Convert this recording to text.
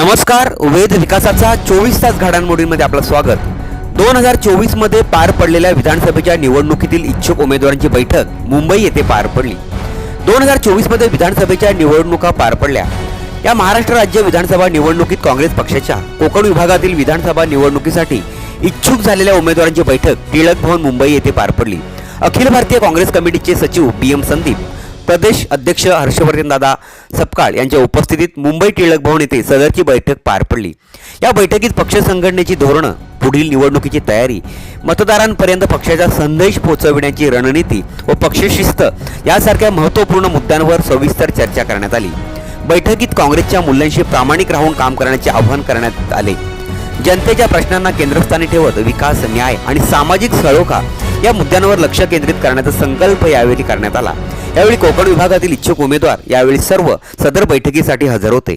नमस्कार वेद विकासाचा चोवीस तास घडामोडींमध्ये आपलं स्वागत. दोन हजार चोवीसमध्ये पार पडलेल्या विधानसभेच्या निवडणुकीतील इच्छुक उमेदवारांची बैठक मुंबई येथे पार पडली. दोन हजार चोवीसमध्ये विधानसभेच्या निवडणुका पार पडल्या. या महाराष्ट्र राज्य विधानसभा निवडणुकीत काँग्रेस पक्षाच्या कोकण विभागातील विधानसभा निवडणुकीसाठी इच्छुक झालेल्या उमेदवारांची बैठक टिळक भवन मुंबई येथे पार पडली. अखिल भारतीय काँग्रेस कमिटीचे सचिव बी एम संदीप प्रदेश अध्यक्ष हर्षवर्धन दादा सपकाळ यांच्या उपस्थितीत मुंबई टिळक भवन येथे सदरची बैठक पार पडली. या बैठकीत पक्ष संघटनेची धोरणं पुढील निवडणुकीची तयारी मतदारांपर्यंत पक्षाचा संदेश पोहोचविण्याची रणनीती व पक्षशिस्त यासारख्या महत्त्वपूर्ण मुद्द्यांवर सविस्तर चर्चा करण्यात आली. बैठकीत काँग्रेसच्या मूल्यांशी प्रामाणिक राहून काम करण्याचे आवाहन करण्यात आले. जनतेच्या प्रश्नांना केंद्रस्थानी ठेवत विकास न्याय आणि सामाजिक सळोखा या मुद्द्यांवर लक्ष केंद्रित करण्याचा संकल्प यावेळी करण्यात आला. यावेळी कोकण विभागातील इच्छुक उमेदवार यावेळी सर्व सदर बैठकीसाठी हजर होते.